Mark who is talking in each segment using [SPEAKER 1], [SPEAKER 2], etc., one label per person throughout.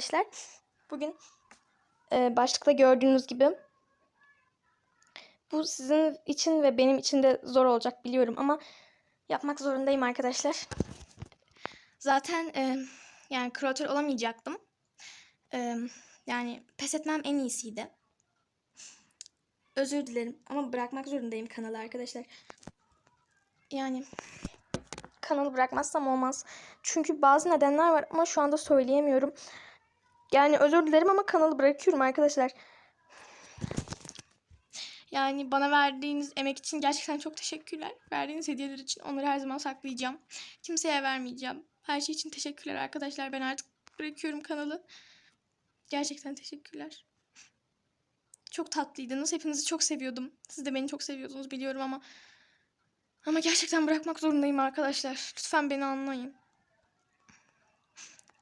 [SPEAKER 1] Arkadaşlar bugün e, başlıkta gördüğünüz gibi bu sizin için ve benim için de zor olacak biliyorum ama yapmak zorundayım arkadaşlar. Zaten e, yani kreatör olamayacaktım. E, yani pes etmem en iyisiydi. Özür dilerim ama bırakmak zorundayım kanalı arkadaşlar. Yani kanalı bırakmazsam olmaz. Çünkü bazı nedenler var ama şu anda söyleyemiyorum. Yani özür dilerim ama kanalı bırakıyorum arkadaşlar. Yani bana verdiğiniz emek için gerçekten çok teşekkürler. Verdiğiniz hediyeler için onları her zaman saklayacağım. Kimseye vermeyeceğim. Her şey için teşekkürler arkadaşlar. Ben artık bırakıyorum kanalı. Gerçekten teşekkürler. Çok tatlıydınız. Hepinizi çok seviyordum. Siz de beni çok seviyordunuz biliyorum ama ama gerçekten bırakmak zorundayım arkadaşlar. Lütfen beni anlayın.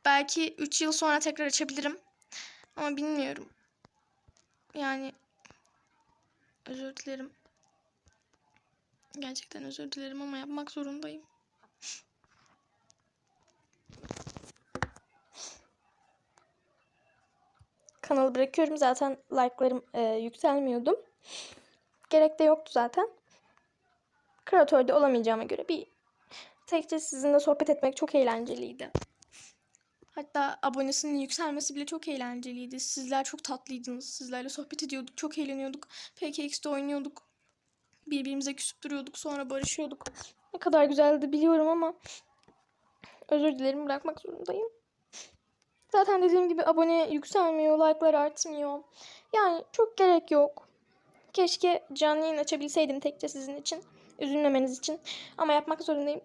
[SPEAKER 1] Belki 3 yıl sonra tekrar açabilirim. Ama bilmiyorum. Yani özür dilerim. Gerçekten özür dilerim ama yapmak zorundayım. Kanalı bırakıyorum. Zaten like'larım e, yükselmiyordu. Gerek de yoktu zaten. Kreatörde olamayacağıma göre bir tekçe sizinle sohbet etmek çok eğlenceliydi. Hatta abonesinin yükselmesi bile çok eğlenceliydi. Sizler çok tatlıydınız. Sizlerle sohbet ediyorduk. Çok eğleniyorduk. PKX'de oynuyorduk. Birbirimize küsüp duruyorduk. Sonra barışıyorduk. Ne kadar güzeldi biliyorum ama özür dilerim bırakmak zorundayım. Zaten dediğim gibi abone yükselmiyor. Like'lar artmıyor. Yani çok gerek yok. Keşke canlı yayın açabilseydim tekçe sizin için. Üzülmemeniz için. Ama yapmak zorundayım.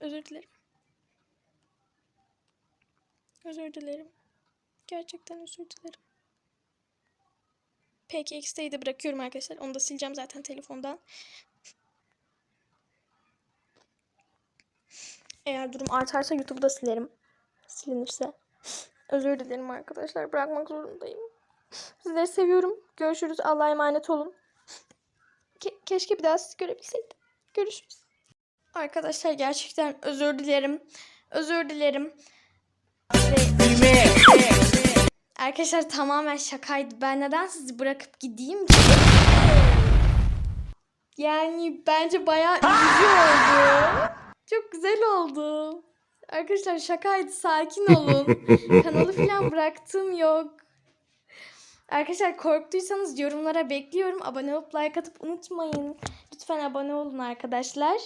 [SPEAKER 1] Özür dilerim. Özür dilerim. Gerçekten özür dilerim. Peki X'teyi de bırakıyorum arkadaşlar. Onu da sileceğim zaten telefondan. Eğer durum artarsa YouTube'da silerim. Silinirse. Özür dilerim arkadaşlar. Bırakmak zorundayım. Sizleri seviyorum. Görüşürüz. Allah'a emanet olun. Ke- keşke bir daha sizi görebilseydim. Görüşürüz. Arkadaşlar gerçekten özür dilerim. Özür dilerim. Arkadaşlar tamamen şakaydı. Ben neden sizi bırakıp gideyim ki? Yani bence bayağı üzücü oldu. Çok güzel oldu. Arkadaşlar şakaydı. Sakin olun. Kanalı falan bıraktım yok. Arkadaşlar korktuysanız yorumlara bekliyorum. Abone olup like atıp unutmayın. Lütfen abone olun arkadaşlar.